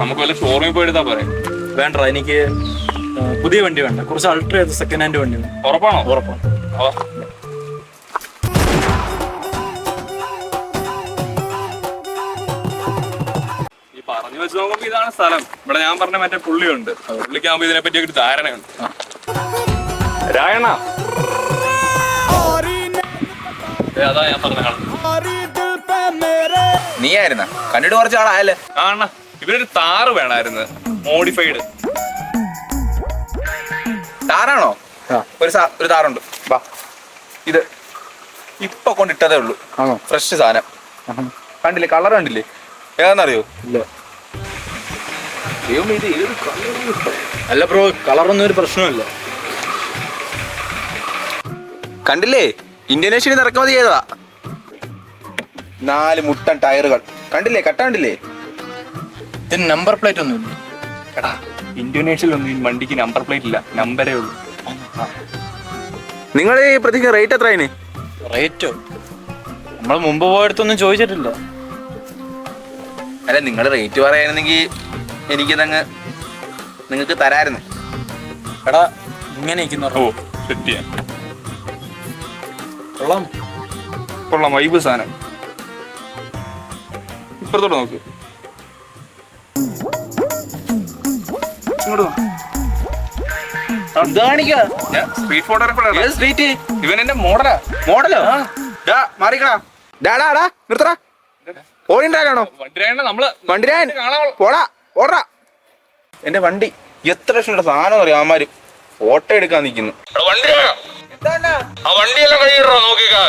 നമുക്ക് വല്ല ഷോറൂമിൽ പോയി എടുത്താ പോരെ. വേണ്ട എനിക്ക് പുതിയ വണ്ടി വേണ്ട. കുറച്ച് അൾട്ര ചെയ്ത സെക്കൻഡ് ഹാൻഡ് വണ്ടി വേണം. ഉറപ്പാണോ? ഉറപ്പാണ്. പറഞ്ഞു വെച്ച് നോക്കുമ്പോ ഇതാണ് സ്ഥലം. ഇവിടെ ഞാൻ പറഞ്ഞ മറ്റേ പുള്ളിയുണ്ട്. പുള്ളിക്കാകുമ്പോ ഇതിനെ പറ്റി ഒരു ധാരണയുണ്ട്. രായണ. അതാ ഞാൻ പറഞ്ഞ. നീ ആയിരുന്ന കണ്ടിട്ട് കുറച്ച് ആളായല്ലേ? കാണണ. അണ്ണാ ഇവരൊരു താറ് വേണായിരുന്നു. മോഡിഫൈഡ് താറാണോ ഒരു സാ- ഒരു താറുണ്ട് വാ. ഇത് ഇപ്പൊ കൊണ്ടിട്ടതേ ഉള്ളൂ. ആണോ? ഫ്രഷ് സാധനം. കണ്ടില്ലേ? കളർ കണ്ടില്ലേ? ഏതാണെന്നറിയോ ഇല്ല. ദൈവം ഇത് ഏത് അല്ല ബ്രോ കളറൊന്നും ഒരു പ്രശ്നമില്ല കണ്ടില്ലേ? ഇന്തോനേഷ്യയിൽ നിന്ന് ഇറക്കുമതി ചെയ്തതാ. നാല് മുട്ടൻ ടയറുകൾ. കണ്ടില്ലേ? കട്ടാണ്ടില്ലേ? ഇതിന് നമ്പർ പ്ലേറ്റ് ഒന്നും ഇല്ല. എടാ ഈ വണ്ടിക്ക് നമ്പർ പ്ലേറ്റ് ഇല്ല. നമ്പരേ ഉള്ളൂ. നിങ്ങൾ ഈ പ്രതിക്ക് റേറ്റ് എത്ര അതിന് റേറ്റോ നമ്മൾ മുമ്പ് പോയടുത്തൊന്നും ചോദിച്ചിട്ടില്ല. അല്ല നിങ്ങൾ റേറ്റ് പറയായിരുന്നെങ്കിൽ എനിക്കിതങ്ങ് നിങ്ങൾക്ക് തരായിരുന്നു. എടാ ഇങ്ങനെ ഇരിക്കുന്ന ഓ സെറ്റ് ചെയ്യാം. കൊള്ളാം. കൊള്ളാം വൈബ് സാധനം. ഇപ്പുറത്തോട്ട് നോക്ക്. ഇങ്ങോട്ട് വാ. ഞാൻ സ്ട്രീറ്റ് ഫോട്ടോഗ്രാഫർ ഇവൻ എന്റെ മോഡലാ. മോഡലോ? ഡാ മാറിക്കടാ. ഡാടാ ഡാ നിർത്തടാ. ഓടിണ്ടാകാണോ വണ്ടിരായണ നമ്മൾ വണ്ടിരായൻ കാണാൻ പോടാ ഓടാ എന്റെ വണ്ടി എത്ര ലക്ഷം സാധനം അറിയാം? അവന്മാര് ഫോട്ടോ എടുക്കാൻ നിൽക്കുന്നു ആ വണ്ടിയെല്ലാം കഴിയിടോ നോക്കിക്കാ.